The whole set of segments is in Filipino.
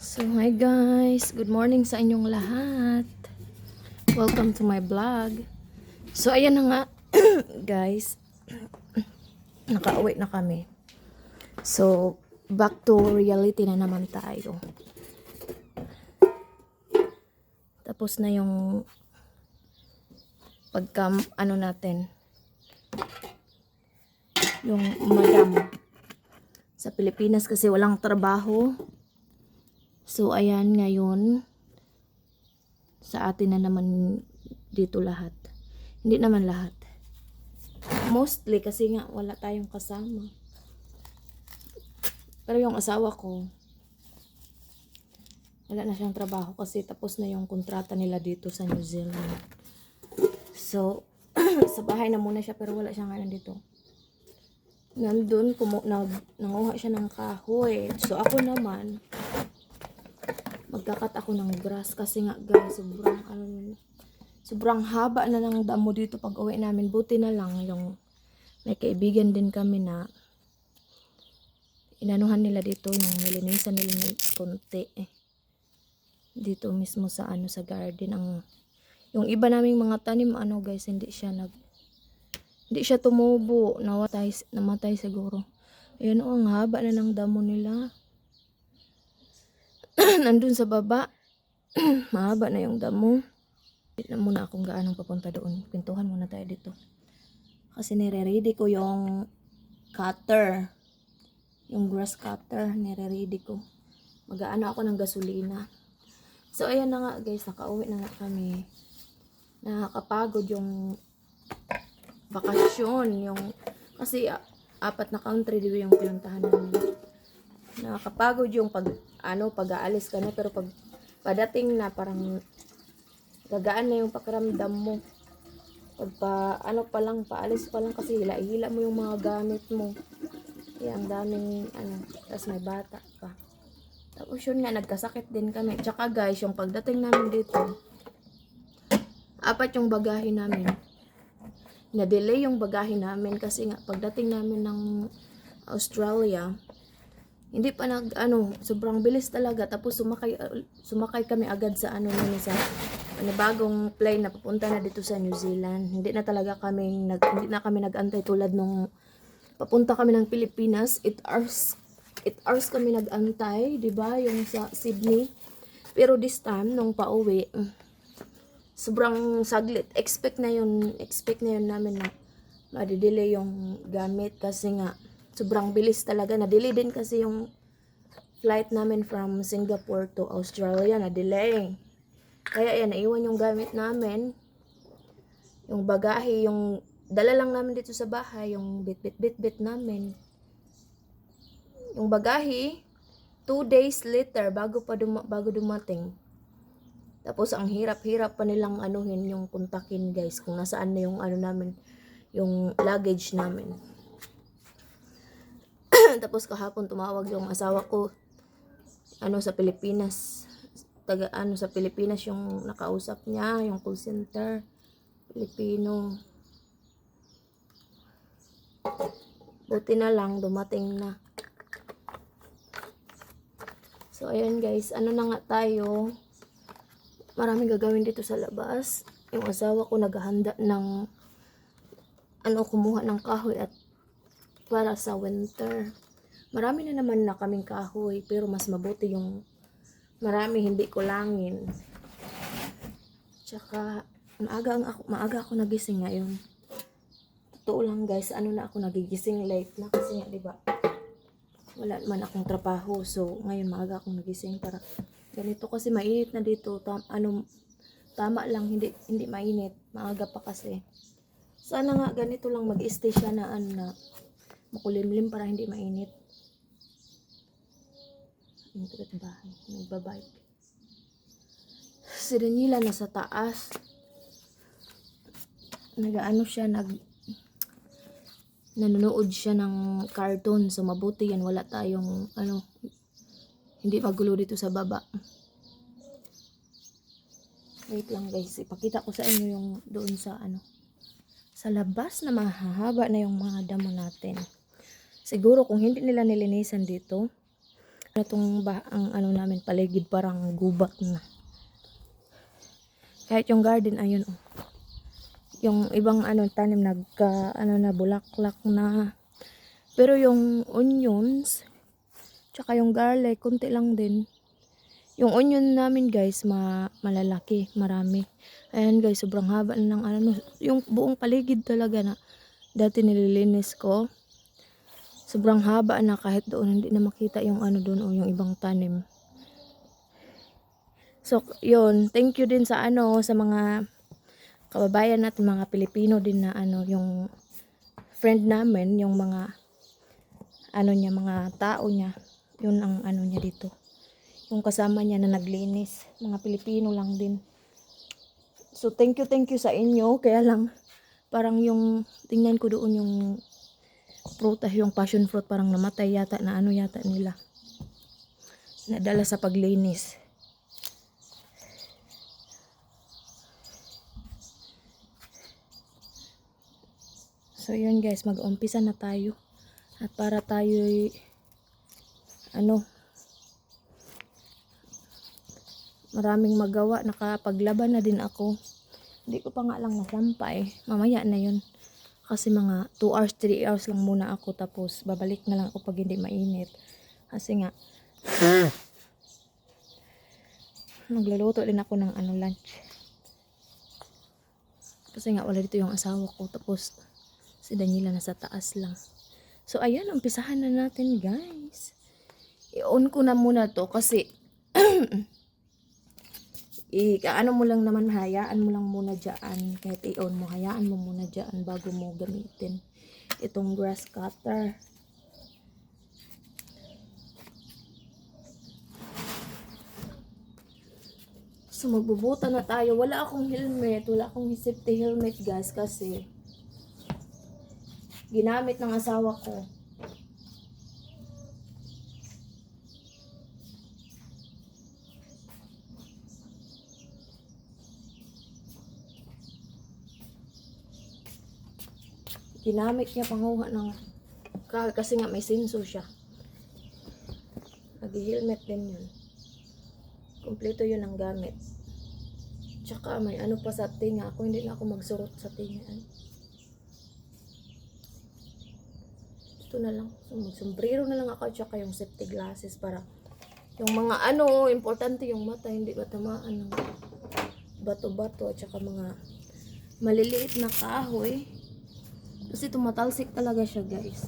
So, hi guys. Good morning sa inyong lahat. Welcome to my vlog. So, ayan na nga, guys. Nakauwi na kami. So, back to reality na naman tayo. Tapos na yung pagka, ano natin, yung madam sa Pilipinas kasi walang trabaho. So, ayan ngayon, sa atin na naman dito lahat. Hindi naman lahat. Mostly kasi nga wala tayong kasama. Pero yung asawa ko, wala na siyang trabaho kasi tapos na yung kontrata nila dito sa New Zealand. So, sa bahay na muna siya pero wala siya ngayon dito. Nandun, kumu- nag, nanguha siya ng kahoy. So, ako naman, magkakat ako ng grass kasi nga guys, sobrang ano sobrang haba na ng damo dito pag uwi namin. Buti na lang yung may kaibigan din kami na inanuhan nila dito yung nilinisan nila ng konti eh. Dito mismo sa ano sa garden. Ang yung iba naming mga tanim ano guys hindi siya nag hindi siya tumubo. Nawatay namatay siguro. Ayun oh, ang haba na ng damo nila nandun sa baba. Mahaba na yung damo. Hindi na muna akong gaanong papunta doon. Pintuhan muna tayo dito. Kasi nire-ready ko yung cutter. Yung grass cutter. Nire-ready ko. Mag-aano ako ng gasolina. So, ayan na nga guys. Nakauwi na nga kami. Nakakapagod yung bakasyon. Yung, kasi apat na country di ba yung pinuntahan namin nakakapagod yung pag ano pag-aalis ka na pero pag padating na parang gagaan na yung pakiramdam mo. Pag pa ano pa lang paalis pa lang kasi hila-hila mo yung mga gamit mo. Kaya ang daming ano tapos may bata pa. Tapos yun nga nagkasakit din kami. Tsaka guys yung pagdating namin dito apat yung bagahe namin. Na-delay yung bagahe namin kasi nga pagdating namin ng Australia hindi pa nag ano sobrang bilis talaga. Tapos sumakay uh, sumakay kami agad sa ano namin sa ano, bagong plane na papunta na dito sa New Zealand. Hindi na talaga kami nag hindi na kami nagantay tulad nung papunta kami ng Pilipinas. 8 hours 8 hours kami nagantay di ba yung sa Sydney. Pero this time nung pauwi sobrang saglit. Expect na yun expect na yun namin na madidelay yung gamit kasi nga sobrang bilis talaga. Na-delay din kasi yung flight namin from Singapore to Australia. Na-delay. Kaya yan, naiwan yung gamit namin. Yung bagahe, yung dala lang namin dito sa bahay, yung bit-bit-bit-bit namin. Yung bagahe, two days later, bago pa duma- bago dumating. Tapos ang hirap-hirap pa nilang anuhin yung kontakin guys kung nasaan na yung ano namin, yung luggage namin. Tapos kahapon tumawag yung asawa ko ano sa Pilipinas. Taga ano sa Pilipinas yung nakausap niya, yung call center. Pilipino. Buti na lang dumating na. So ayan guys, ano na nga tayo. Maraming gagawin dito sa labas. Yung asawa ko naghahanda ng ano kumuha ng kahoy at para sa winter. Marami na naman na kaming kahoy, pero mas mabuti yung marami hindi kulangin. Tsaka, maaga, ang ako, maaga ako nagising ngayon. Totoo lang guys, ano na ako nagigising late na kasi nga, di ba? Wala naman akong trabaho, so ngayon maaga akong nagising para ganito kasi mainit na dito. Tam, ano, tama lang, hindi, hindi mainit. Maaga pa kasi. Sana nga ganito lang mag-stay siya na ano na makulimlim para hindi mainit. Yung tigat bahay, nagbabike. Si Daniela nasa taas. Nagaano siya, nag nanonood siya ng cartoon. So mabuti yan, wala tayong ano, hindi magulo dito sa baba. Wait lang guys, ipakita ko sa inyo yung doon sa ano, sa labas na mahahaba na yung mga damo natin. Siguro kung hindi nila nilinisan dito, na tong ba, ang ano namin paligid parang gubat na. Kahit yung garden ayun oh. Yung ibang ano tanim nagka ano na bulaklak na. Pero yung onions tsaka yung garlic konti lang din. Yung onion namin guys ma malalaki, marami. Ayan guys, sobrang haba ng ano yung buong paligid talaga na dati nililinis ko. Sobrang haba na kahit doon hindi na makita yung ano doon o yung ibang tanim. So, yun. Thank you din sa ano, sa mga kababayan natin, mga Pilipino din na ano, yung friend namin, yung mga ano niya, mga tao niya. Yun ang ano niya dito. Yung kasama niya na naglinis. Mga Pilipino lang din. So, thank you, thank you sa inyo. Kaya lang, parang yung, tingnan ko doon yung prutas, yung passion fruit, parang namatay yata na ano yata nila. Nadala sa paglinis. So, yun guys, mag-umpisa na tayo. At para tayo ano, maraming magawa. Nakapaglaban na din ako. Hindi ko pa nga lang nasampay. Mamaya na yun. Kasi mga 2 hours, 3 hours lang muna ako. Tapos babalik na lang ako pag hindi mainit. Kasi nga, nagluluto din ako ng ano lunch. Kasi nga wala dito yung asawa ko. Tapos si Daniela nasa taas lang. So ayan, umpisahan na natin guys. I-on ko na muna to kasi i ano mo lang naman hayaan mo lang muna diyan kahit i-on mo hayaan mo muna diyan bago mo gamitin itong grass cutter. So magbubuta na tayo. Wala akong helmet. Wala akong safety helmet guys kasi ginamit ng asawa ko ginamit niya panguha ng ka- kasi nga may sensor siya. Nag-helmet din yun. Kompleto yun ang gamit. Tsaka may ano pa sa tinga. Ako hindi na ako magsurot sa tinga ito na lang. So, na lang ako tsaka yung safety glasses para yung mga ano importante yung mata hindi ba tamaan ng bato-bato at tsaka mga maliliit na kahoy kasi tumatalsik talaga siya, guys.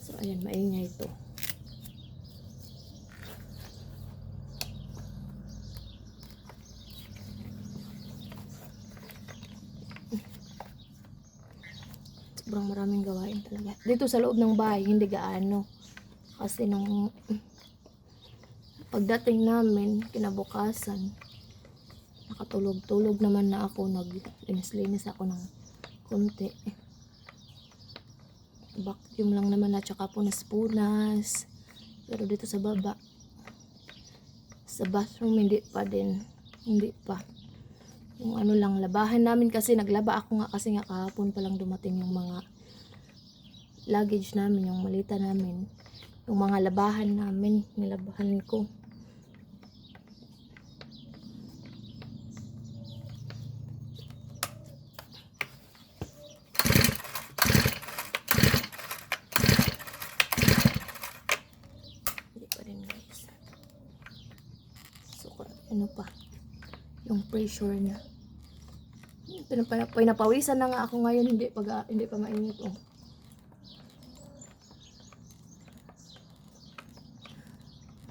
So, ayan, maingay ito. Sobrang maraming gawain talaga. Dito sa loob ng bahay, hindi gaano. Kasi nung pagdating namin, kinabukasan, nakatulog-tulog naman na ako. Naglinis-linis ako ng konti. Vacuum lang naman at saka punas-punas pero dito sa baba sa bathroom hindi pa din. Hindi pa. Yung ano lang labahan namin kasi naglaba ako nga kasi nga kahapon pa lang dumating yung mga luggage namin yung malita namin. Yung mga labahan namin nilabahan ko Hindi pa rin guys. So, ano pa? Yung pressure niya. Pinapa, pinapawisan na nga ako ngayon, hindi, pag, hindi pa mainit. Oh.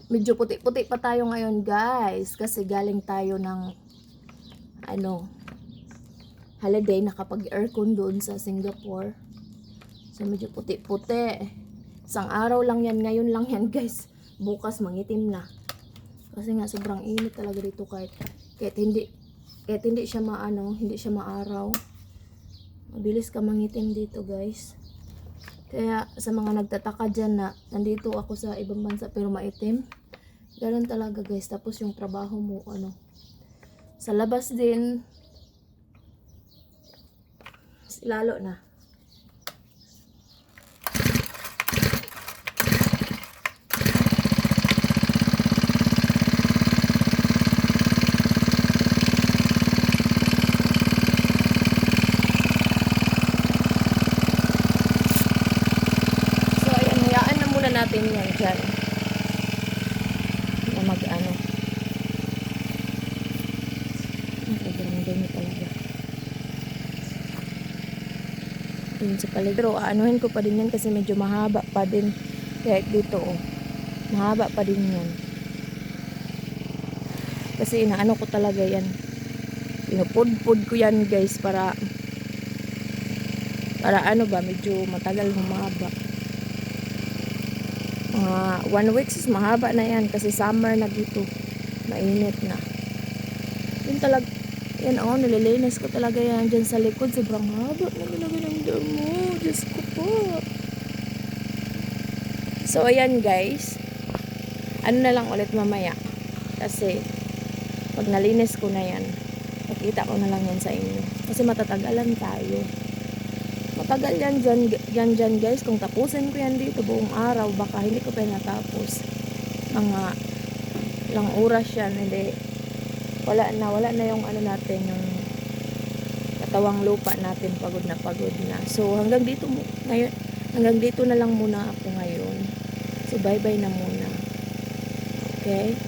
Medyo puti-puti pa tayo ngayon guys. Kasi galing tayo ng ano, holiday, nakapag-aircon doon sa Singapore. So, medyo puti-puti. Isang araw lang yan, ngayon lang yan guys. Bukas mangitim na. Kasi nga sobrang init talaga dito kahit, kahit hindi kahit hindi siya maano, hindi siya maaraw. Mabilis ka mangitim dito guys. Kaya sa mga nagtataka dyan na nandito ako sa ibang bansa pero maitim. Ganun talaga guys. Tapos yung trabaho mo ano. Sa labas din. Lalo na. natin yan dyan. Na mag ano. Ang sobrang dumi talaga. Yun sa paligid. Pero aanuhin ko pa din yan kasi medyo mahaba pa din. Kaya dito oh. Mahaba pa din yan. Kasi inaano ko talaga yan. Pinupud-pud ko yan guys para para ano ba medyo matagal humaba. Mga one week is mahaba na yan kasi summer na dito. Mainit na. Yun talaga yan oh, nililinis ko talaga yan dyan sa likod. Sobrang haba na ng damo. Diyos ko po. So, ayan guys. Ano na lang ulit mamaya. Kasi, pag nalinis ko na yan, makita ko na lang yan sa inyo. Kasi matatagalan tayo. Matagal yan dyan, yan dyan guys. Kung tapusin ko yan dito buong araw, baka hindi ko pa natapos. Mga ilang oras yan, hindi. Wala na, wala na yung ano natin, yung katawang lupa natin, pagod na pagod na. So, hanggang dito, ngayon, hanggang dito na lang muna ako ngayon. So, bye-bye na muna. Okay?